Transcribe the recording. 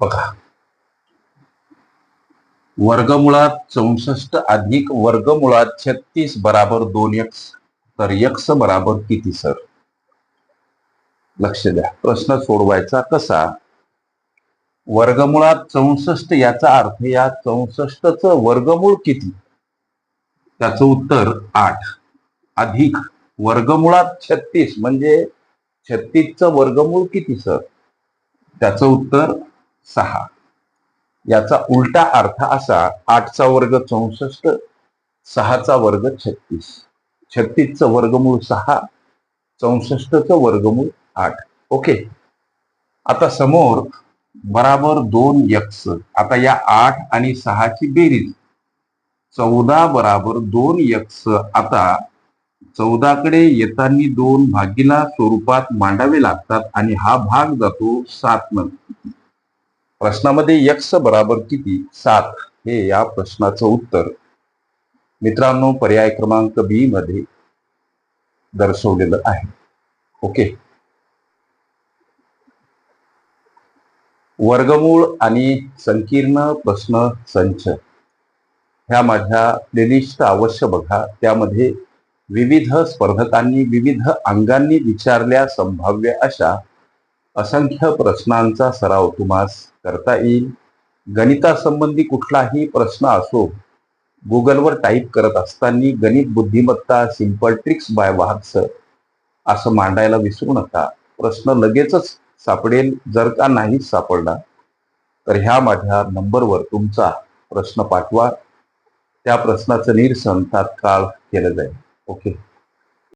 बघा. वर्गमुळात चौसष्ट अधिक वर्गमुळात छत्तीस बराबर दोन यक्ष तर यक्स बराबर किती सर लक्ष द्या. प्रश्न सोडवायचा कसा? वर्गमुळात चौसष्ट याचा अर्थ या चौसष्टच वर्गमूळ किती? त्याचं उत्तर आठ. अधिक वर्गमुळात छत्तीस म्हणजे छत्तीसचं वर्गमूळ किती सर त्याचं उत्तर सहा. याचा उलटा अर्थ असा आठचा वर्ग चौसष्ट सहाचा वर्ग छत्तीस. छत्तीसचं वर्गमूळ सहा चौसष्टचं वर्गमूळ आठ. ओके? आता समोर बराबर दोन यक्स. आता या आठ आणि सहाची बेरीज. चौदा बराबर दोन यक्स. आता चौदाकडे येताना दोन भागीला स्वरूपात मांडावे लागतात आणि हा भाग जातो सात न प्रश्नामध्ये यक्ष बराबर किती? सात. हे या प्रश्नाचं उत्तर. मित्रांनो पर्याय क्रमांक बी मध्ये दर्शवलेलं आहे. ओके? वर्गमूळ आणि संकीर्ण प्रश्न संच. ह्या माझ्या प्लेलिस्ट अवश्य बघा. त्यामध्ये विविध स्पर्धकांनी विविध अंगांनी विचारल्या संभाव्य अशा असंख्य प्रश्नांचा सराव तुम्हास करता येईल. गणितासंबंधी कुठलाही प्रश्न असो गुगलवर टाईप करत असताना गणित बुद्धिमत्ता सिंपल ट्रिक्स बाय वाहत्स असं मांडायला विसरू नका. प्रश्न लगेचच सापडेल जर का नाहीच सापडला तर ह्या माझ्या नंबरवर तुमचा प्रश्न पाठवा. त्या प्रश्नाचं निरसन तात्काळ केलं जाईल. ओके.